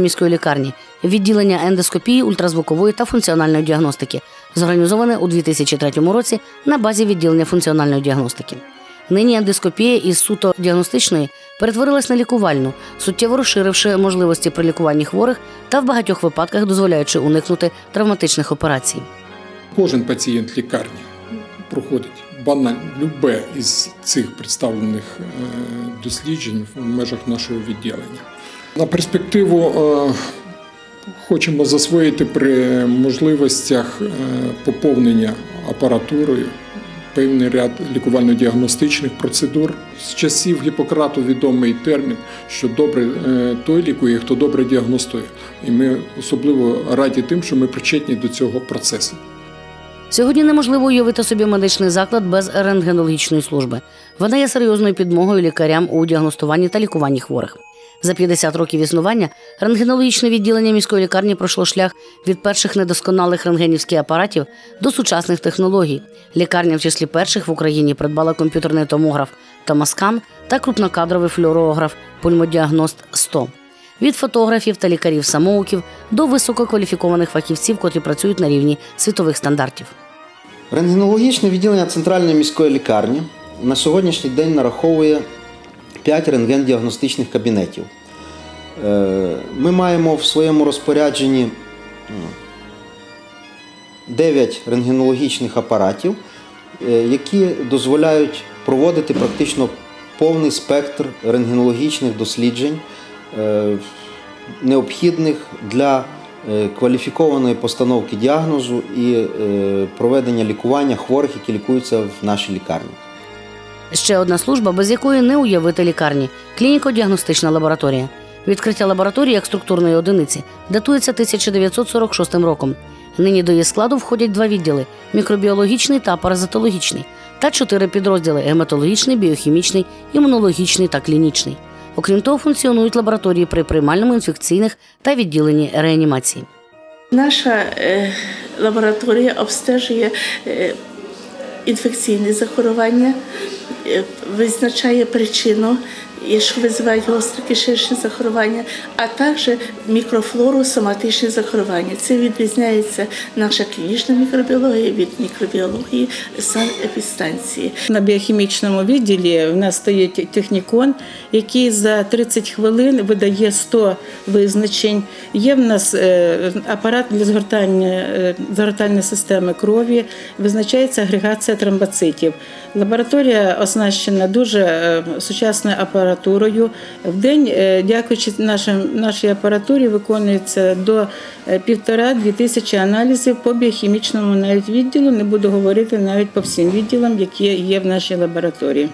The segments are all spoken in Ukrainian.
міської лікарні, відділення ендоскопії, ультразвукової та функціональної діагностики, зорганізоване у 2003 році на базі відділення функціональної діагностики. Нині ендоскопія із суто діагностичної перетворилась на лікувальну, суттєво розширивши можливості при лікуванні хворих та в багатьох випадках дозволяючи уникнути травматичних операцій. Кожен пацієнт лікарні проходить банально любе із цих представлених е, досліджень в межах нашого відділення. На перспективу е, хочемо засвоїти при можливостях е, поповнення апаратурою певний ряд лікувально-діагностичних процедур. З часів Гіппократу відомий термін, що добре е, той лікує, хто добре діагностує. І ми особливо раді тим, що ми причетні до цього процесу. Сьогодні неможливо уявити собі медичний заклад без рентгенологічної служби. Вона є серйозною підмогою лікарям у діагностуванні та лікуванні хворих. За 50 років існування рентгенологічне відділення міської лікарні пройшло шлях від перших недосконалих рентгенівських апаратів до сучасних технологій. Лікарня в числі перших в Україні придбала комп'ютерний томограф Томаскан та крупнокадровий флюорограф Пульмодіагност 100 від фотографів та лікарів-самоуків до висококваліфікованих фахівців, котрі працюють на рівні світових стандартів. Рентгенологічне відділення центральної міської лікарні на сьогоднішній день нараховує 5 рентген-діагностичних кабінетів. Е, Ми маємо в своєму розпорядженні 9 рентгенологічних апаратів, е, які дозволяють проводити практично повний спектр рентгенологічних досліджень, е, необхідних для кваліфікованої постановки діагнозу і проведення лікування хворих, які лікуються в нашій лікарні. Ще одна служба, без якої не уявити лікарні клініко-діагностична лабораторія. Відкриття лабораторії як структурної одиниці датується 1946 роком. Нині до її складу входять два відділи: мікробіологічний та паразитологічний, та чотири підрозділи: гематологічний, біохімічний, імунологічний та клінічний. Окрім того, функціонують лабораторії при приймальному інфекційних та відділенні реанімації. Наша е, лабораторія обстежує е, інфекційні захворювання, е, визначає причину, що визивають гостре кишечні захворювання, а також мікрофлору соматичні захворювання. Це відрізняється наша клінічна мікробіологія від мікробіології санепідстанції. На біохімічному відділі в нас стоїть технікон, який за 30 хвилин видає 100 визначень. Є в нас е, апарат для згортання е, згортальної системи крові, визначається агрегація тромбоцитів. Лабораторія оснащена дуже е, сучасною апаратурою. В день, е, дякуючи нашим, нашій апаратурі, виконується до е, півтора-дві тисячі аналізів по біохімічному навіть відділу. Не буду говорити навіть по всім відділам, які є в нашій лабораторії.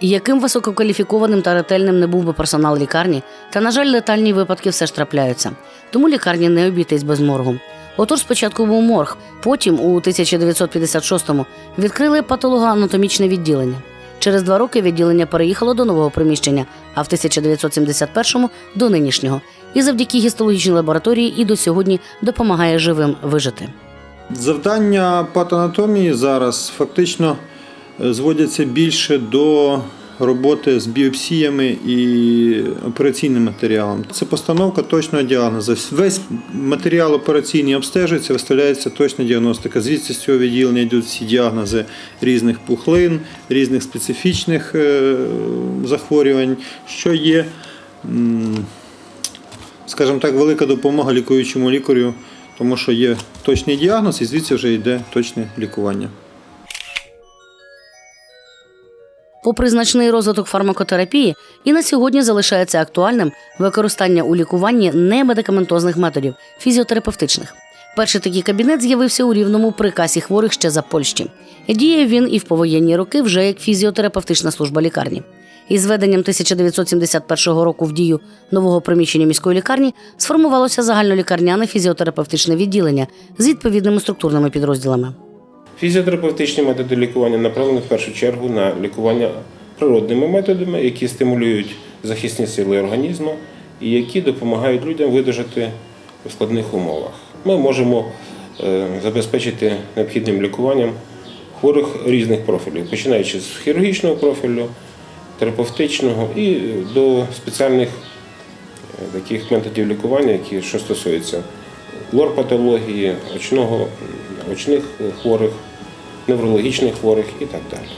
Яким висококваліфікованим та ретельним не був би персонал лікарні, та, на жаль, летальні випадки все ж трапляються. Тому лікарні не обійтись без моргу. Отож, спочатку був морг, потім, у 1956-му, відкрили патологоанатомічне відділення. Через два роки відділення переїхало до нового приміщення, а в 1971-му – до нинішнього. І завдяки гістологічній лабораторії і до сьогодні допомагає живим вижити. Завдання патанатомії зараз фактично е, зводяться більше до роботи з біопсіями і операційним матеріалом. Це постановка точного діагнозу. Весь матеріал операційний обстежується, виставляється точна діагностика. Звідси з цього відділення йдуть всі діагнози різних пухлин, різних специфічних е, захворювань, що є, скажімо так, велика допомога лікуючому лікарю, тому що є точний діагноз і звідси вже йде точне лікування. Попри значний розвиток фармакотерапії, і на сьогодні залишається актуальним використання у лікуванні немедикаментозних методів фізіотерапевтичних. Перший такий кабінет з'явився у рівному при касі хворих ще за Польщі. Діє він і в повоєнні роки вже як фізіотерапевтична служба лікарні. Із введенням 1971 року в дію нового приміщення міської лікарні сформувалося загальнолікарняне фізіотерапевтичне відділення з відповідними структурними підрозділами. Фізіотерапевтичні методи лікування направлені в першу чергу на лікування природними методами, які стимулюють захисні сили організму і які допомагають людям видержати в складних умовах. Ми можемо е, забезпечити необхідним лікуванням хворих різних профілів, починаючи з хірургічного профілю терапевтичного і е, до спеціальних е, таких методів лікування, які що стосуються лор-патології, очного, очних хворих, неврологічних хворих і так далі.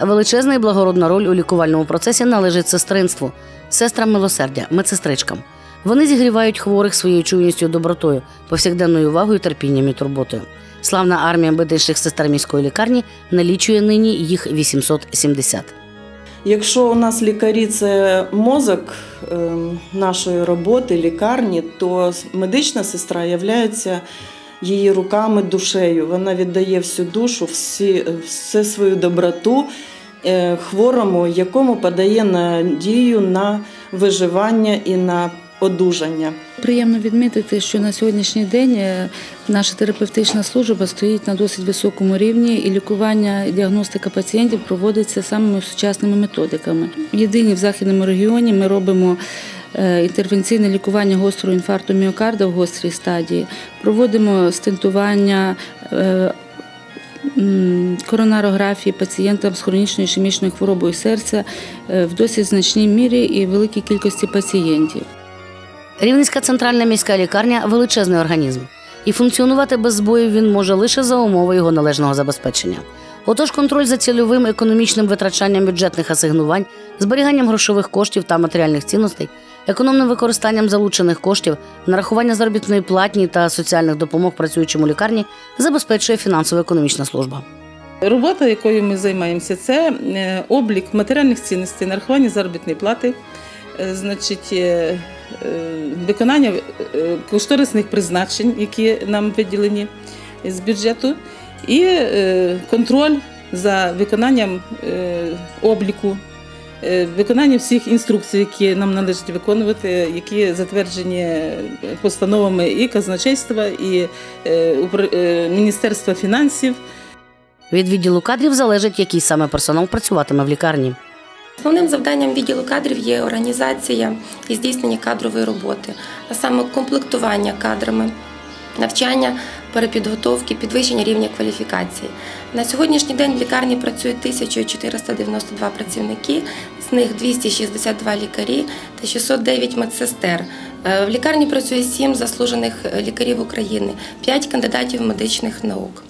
Величезна і благородна роль у лікувальному процесі належить сестринству, сестрам милосердя, медсестричкам. Вони зігрівають хворих своєю чуйністю, добротою, повсякденною увагою, терпінням і турботою. Славна армія медичних сестер міської лікарні налічує нині їх 870. Якщо у нас лікарі це мозок ем, нашої роботи, лікарні, то медична сестра є її руками, душею. Вона віддає всю душу, всі, всю свою доброту е, хворому, якому подає надію на виживання і на одужання. Приємно відмітити, що на сьогоднішній день е, наша терапевтична служба стоїть на досить високому рівні, і лікування діагностика пацієнтів проводиться самими сучасними методиками. Єдині в західному регіоні ми робимо інтервенційне лікування гострого інфаркту міокарда в гострій стадії, проводимо стентування. е, Коронарографії пацієнтам з хронічною ішемічною хворобою серця е, в досить значній мірі і великій кількості пацієнтів. Рівненська центральна міська лікарня величезний організм, і функціонувати без збоїв він може лише за умови його належного забезпечення. Отож, контроль за цільовим економічним витрачанням бюджетних асигнувань, зберіганням грошових коштів та матеріальних цінностей, економним використанням залучених коштів, нарахування заробітної платні та соціальних допомог працюючим у лікарні забезпечує фінансово-економічна служба. Робота, якою ми займаємося, це е, облік матеріальних цінностей, нарахування заробітної плати, е, значить, е, виконання кошторисних призначень, які нам виділені з бюджету, і контроль за виконанням обліку. Е, Виконання всіх інструкцій, які нам належить виконувати, які затверджені постановами і казначейства, і е, е, Міністерства фінансів. Від відділу кадрів залежить, який саме персонал працюватиме в лікарні. Основним завданням відділу кадрів є організація і здійснення кадрової роботи, а саме комплектування кадрами, навчання, перепідготовки, підвищення рівня кваліфікації. На сьогоднішній день в лікарні працює 1492 працівники, з них 262 лікарі та 609 медсестер. Е, В лікарні працює 7 заслужених лікарів України, 5 кандидатів медичних наук.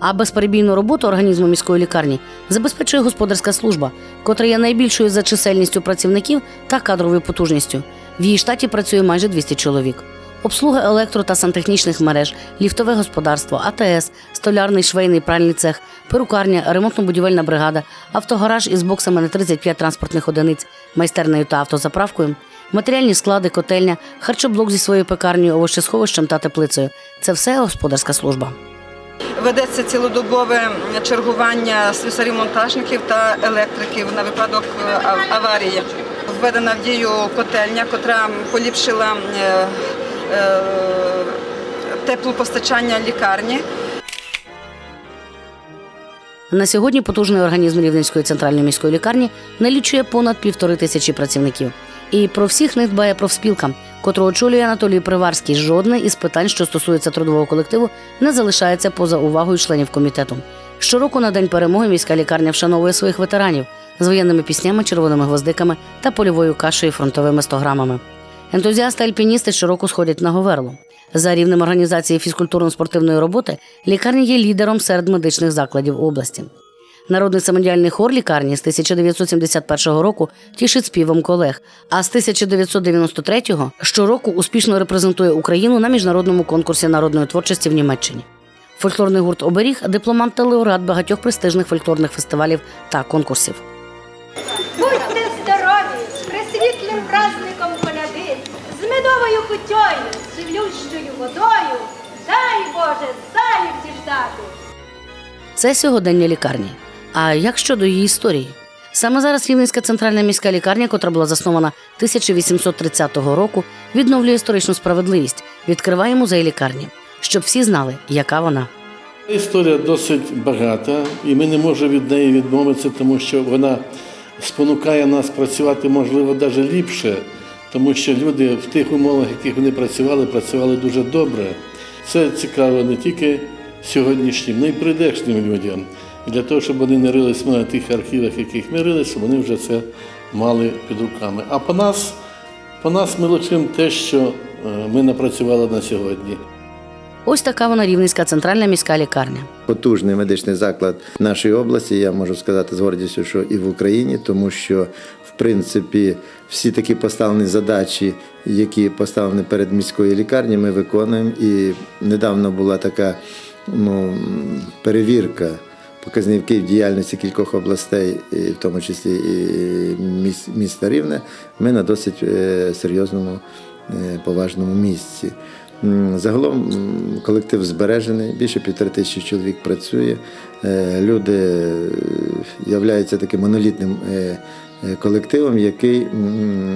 А безперебійну роботу організму міської лікарні забезпечує господарська служба, котра є найбільшою за чисельністю працівників та кадровою потужністю. В її штаті працює майже 200 чоловік. Обслуга електро та сантехнічних мереж, ліфтове господарство, АТС, столярний швейний пральний цех, перукарня, ремонтно-будівельна бригада, автогараж із боксами на 35 транспортних одиниць, майстернею та автозаправкою, матеріальні склади, котельня, харчоблок зі своєю пекарнею, овощесховищем та теплицею. Це все господарська служба. Ведеться цілодобове чергування слюсарів-монтажників та електриків на випадок е, аварії. Введена в дію котельня, котра поліпшила е, теплопостачання лікарні. На сьогодні потужний організм Рівненської центральної міської лікарні налічує понад півтори тисячі працівників. І про всіх них дбає профспілка, котру очолює Анатолій Приварський. Жодне із питань, що стосується трудового колективу, не залишається поза увагою членів комітету. Щороку на день перемоги міська лікарня вшановує своїх ветеранів з воєнними піснями, червоними гвоздиками та польовою кашею фронтовими 100 грамами. Ентузіасти альпіністи щороку сходять на Говерло. За рівнем організації фізкультурно-спортивної роботи лікарня є лідером серед медичних закладів області. Народний самодіяльний хор лікарні з 1971 року тішить співом колег, а з 1993-го щороку успішно репрезентує Україну на міжнародному конкурсі народної творчості в Німеччині. Фольклорний гурт Оберіг дипломант та лауреат багатьох престижних фольклорних фестивалів та конкурсів. Будьте здорові, присвітлим праздником медовою кутьою, цілющою водою. Дай Боже, заю діждати. Це сьогодення лікарні. А як щодо її історії? Саме зараз Рівненська центральна міська лікарня, котра була заснована 1830 року, відновлює історичну справедливість, відкриває музей лікарні, щоб всі знали, яка вона. Історія досить багата, і ми не можемо від неї відмовитися, тому що вона спонукає нас працювати, можливо, навіть ліпше, тому що люди в тих умовах, в яких вони працювали, працювали дуже добре. Це цікаво не тільки сьогоднішнім, але й прийдешнім людям. І для того, щоб вони не рились на тих архівах, яких ми рились, вони вже це мали під руками. А по нас, по нас ми лишимо те, що е, ми напрацювали на сьогодні. Ось така вона Рівненська центральна міська лікарня. потужний медичний заклад нашої області. Я можу сказати з гордістю, що і в Україні, тому що принципі всі такі поставлені задачі, які поставлені перед міською лікарнею, ми виконуємо. І недавно була така ну, перевірка. Показників діяльності кількох областей, в тому числі і міста Рівне, ми на досить е, серйозному, е, поважному місці. Загалом колектив збережений, більше півтори тисячі чоловік працює. Е, Люди являються таким монолітним колективом, який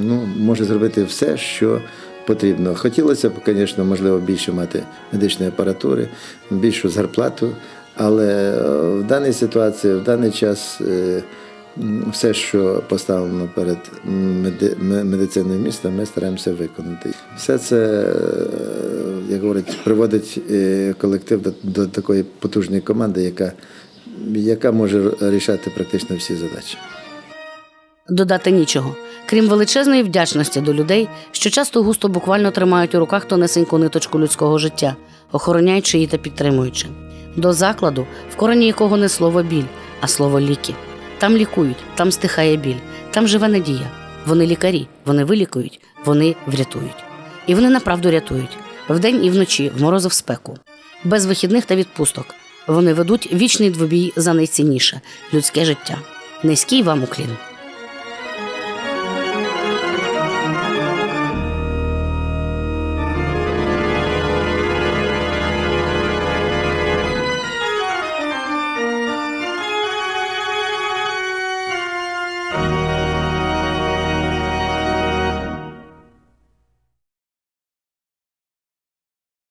ну, може зробити все, що потрібно. Хотілося б, звісно, можливо, більше мати медичної апаратури, більшу зарплату, але е, в даній ситуації, в даний час. е, Все, що поставлено перед меди- медициною міста, ми стараємося виконати. Все це, е, як говорять, приводить е, колектив до, до такої потужної команди, яка, яка може рішати практично всі задачі. Додати нічого, крім величезної вдячності до людей, що часто густо буквально тримають у руках тонесеньку ниточку людського життя, охороняючи її та підтримуючи. До закладу, в корені якого не слово біль, а слово ліки. Там лікують, там стихає біль, там живе надія. Вони лікарі, вони вилікують, вони врятують. І вони направду рятують вдень і вночі, в морозу в спеку, без вихідних та відпусток. Вони ведуть вічний двобій за найцінніше людське життя. Низький вам уклін.